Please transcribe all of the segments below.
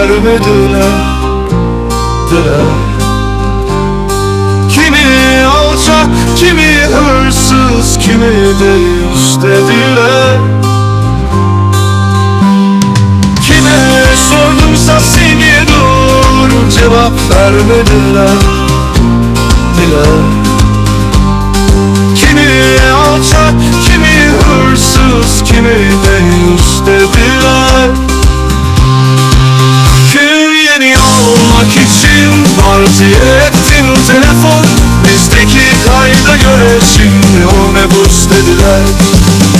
vermediler Diler. Kimi alçak, kimi hırsız, kimi deyiz dediler Kime sordumsa seni dur Cevap vermediler şimdi o mebus dediler.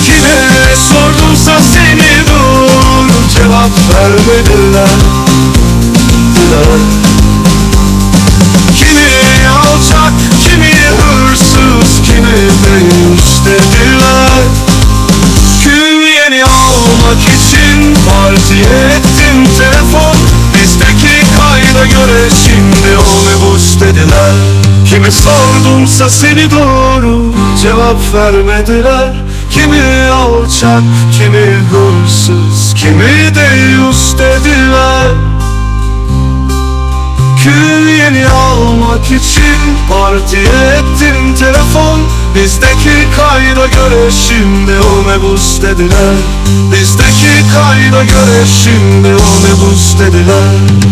Kime sordumsa seni dur Cevap vermediler. Diler. Kimi alçak, kimi hırsız, kimi deyiz dediler. Kül yeni almak için parti ettim telefon. Bizdeki kayda göre şimdi o mebus dediler Kimi sordumsa seni doğru cevap vermediler. Kimi alçak, kimi hırsız, kimi deyiz dediler. Kül yeni almak için parti ettim telefon. Bizdeki kayda göre şimdi o mebus dediler. Bizdeki kayda göre şimdi o mebus dediler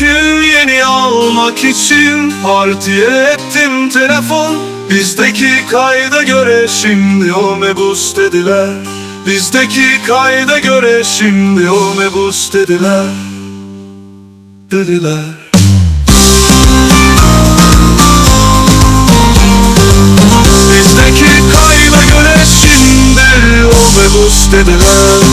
Kül yeni almak için partiye ettim telefon. Bizdeki kayda göre şimdi o mebus dediler. Bizdeki kayda göre şimdi o mebus dediler. Dediler. Bizdeki kayda göre şimdi o mebus dediler.